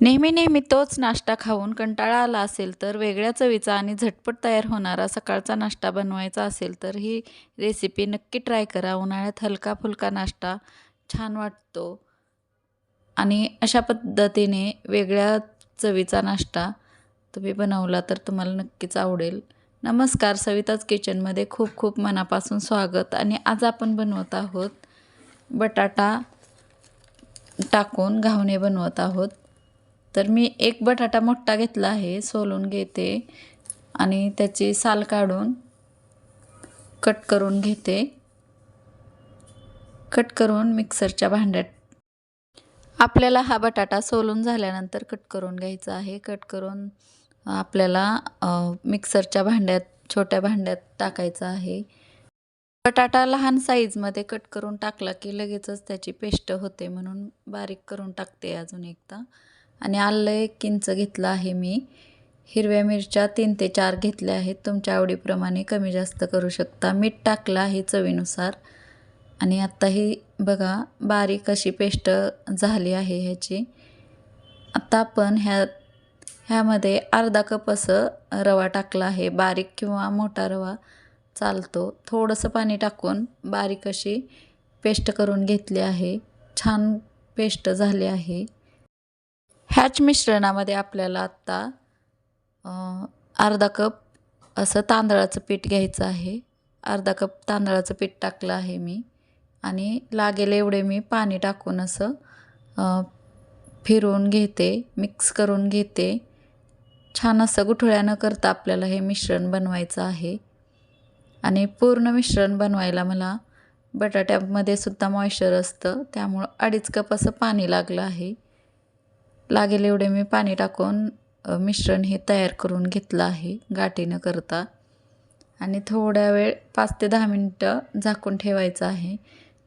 नेहमी नेहमी तोच नाश्ता खाऊन कंटाळा आला असेल तर वेगळ्या चवीचा आणि झटपट तयार होणारा सकाळचा नाश्ता बनवायचा असेल तर ही रेसिपी नक्की ट्राय करा. उन्हाळ्यात हलका फुलका नाश्ता छान वाटतो. आणि अशा पद्धतीने वेगळ्या चवीचा नाश्ता तुम्ही बनवला तर तुम्हाला नक्कीच आवडेल. नमस्कार. सविताच किचनमध्ये खूप खूप मनापासून स्वागत. आणि आज आपण बनवत आहोत बटाटा टाकून घावणे बनवत आहोत. तर मी एक बटाटा मोठा घेतला आहे सोलून घेते आणि त्याची साल काढून कट करून घेते. कट करून मिक्सरच्या भांड्यात. आपल्याला हा बटाटा सोलून झाल्यानंतर कट करून घ्यायचा आहे. कट करून आपल्याला मिक्सरच्या भांड्यात छोट्या भांड्यात टाकायचा आहे. बटाटा लहान साईजमध्ये कट करून टाकला की लगेचच त्याची पेस्ट होते म्हणून बारीक करून टाकते अजून एकदा. आणि आलं एक किंच घेतलं आहे मी. हिरव्या मिरच्या तीन ते चार घेतल्या आहेत. तुमच्या आवडीप्रमाणे कमी जास्त करू शकता. मीठ टाकलं आहे चवीनुसार. आणि आत्ता ही बघा बारीक अशी पेस्ट झाली आहे ह्याची. आत्ता आपण ह्या ह्यामध्ये अर्धा कप असं रवा टाकला आहे. बारीक किंवा मोठा रवा चालतो. थोडंसं पाणी टाकून बारीक अशी पेस्ट करून घेतली आहे. छान पेस्ट झाली आहे. ह्याच मिश्रणामध्ये आपल्याला आत्ता अर्धा कप असं तांदळाचं पीठ घ्यायचं आहे. अर्धा कप तांदळाचं पीठ टाकलं आहे मी. आणि लागेल एवढे मी पाणी टाकून असं फिरवून घेते मिक्स करून घेते. छान असं गुठळ्या न करता आपल्याला हे मिश्रण बनवायचं आहे. आणि पूर्ण मिश्रण बनवायला मला बटाट्यामध्ये सुद्धा मॉइश्चर असतं त्यामुळं अडीच कप असं पाणी लागलं आहे. लागेल एवढे मी पाणी टाकून मिश्रण हे तयार करून घेतलं आहे गाठी न करता. आणि थोड्या वेळ पाच ते दहा मिनटं झाकून ठेवायचं आहे.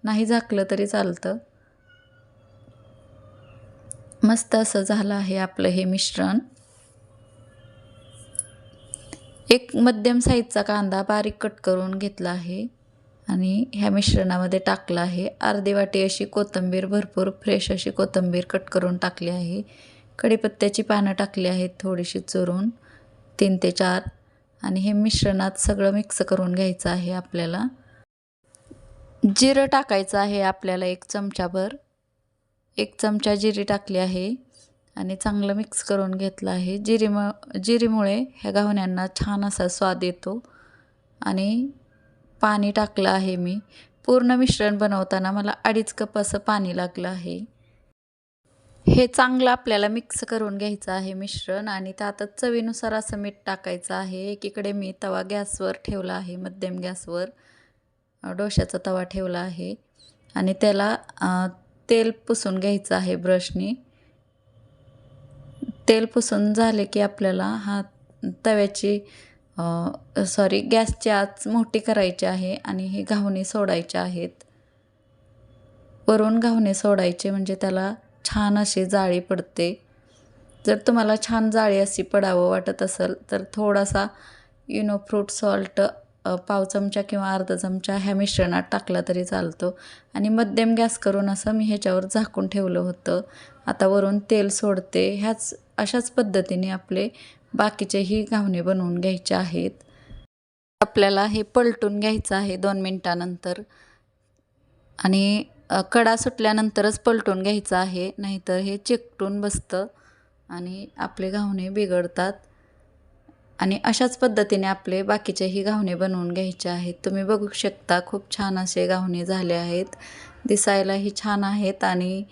नाही झाकलं तरी चालतं. मस्त असं झालं आहे आपलं हे मिश्रण. एक मध्यम साईजचा कांदा बारीक कट करून घेतला आहे. आणि ह्या मिश्रणामध्ये टाकलं आहे. अर्धी वाटी अशी कोथिंबीर भरपूर फ्रेश अशी कोथिंबीर कट करून टाकली आहे. कढीपत्त्याची पानं टाकली आहेत थोडीशी चुरून तीन ते चार. आणि हे मिश्रणात सगळं मिक्स करून घ्यायचं आहे आपल्याला. जिरं टाकायचं आहे आपल्याला एक चमचाभर. एक चमचा जिरी टाकली आहे आणि चांगलं मिक्स करून घेतलं आहे. जिरीम जिरीमुळे ह्या घावण्यांना छान असा स्वाद येतो. आणि पाणी टाकलं आहे मी. पूर्ण मिश्रण बनवताना मला अडीच कप असं पाणी लागलं आहे. हे चांगलं आपल्याला मिक्स करून घ्यायचं आहे मिश्रण आणि त्यातच चवीनुसार असं मीठ टाकायचं आहे. एकीकडे मी तवा गॅसवर ठेवला आहे मध्यम गॅसवर. डोशाचा तवा ठेवला आहे. आणि त्याला तेल पुसून घ्यायचं आहे ब्रशनी. तेल पुसून झाले की आपल्याला हा तव्याची सॉरी गॅसची आच मोठी करायची आहे आणि हे घावणे सोडायचे आहेत. वरून घावणे सोडायचे म्हणजे त्याला छान अशी जाळी पडते. जर तुम्हाला छान जाळी अशी पडावं वाटत असेल तर थोडासा युनो फ्रूट सॉल्ट पाव चमचा किंवा अर्धा चमचा ह्या मिश्रणात टाकला तरी चालतो. आणि मध्यम गॅस करून असं मी ह्याच्यावर झाकून ठेवलं होतं. आता वरून तेल सोडते. ह्याच अशाच पद्धतीने आपले बाकीचेही घावणे बनवून घ्यायचे आहेत. आपल्याला हे पलटून घ्यायचं आहे दोन मिनटानंतर. आणि कडा सुटल्यानंतरच पलटून घ्यायचं आहे नाहीतर हे चिकटून बसतं आणि आपले घावणे बिघडतात. आणि अशाच पद्धतीने आपले बाकीचेही घावणे बनवून घ्यायचे आहेत. तुम्ही बघू शकता खूप छान असे घावणे झाले आहेत. दिसायलाही छान आहेत आणि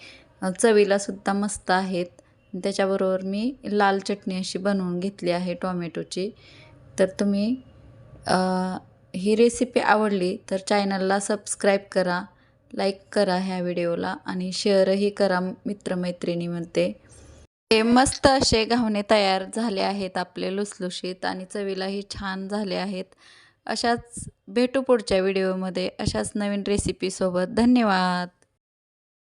चवीलासुद्धा मस्त आहेत. त्याच्याबरोबर मी लाल चटणी अशी बनवून घेतली आहे टॉमॅटोची. तर तुम्ही ही रेसिपी आवडली तर चॅनलला सबस्क्राईब करा लाईक करा ह्या व्हिडिओला आणि शेअरही करा मित्रमैत्रिणीमध्ये हे मस्त असे घावणे तयार झाले आहेत आपले लुसलुशीत आणि चवीलाही छान झाले आहेत. अशाच भेटू पुढच्या व्हिडिओमध्ये अशाच नवीन रेसिपीसोबत धन्यवाद!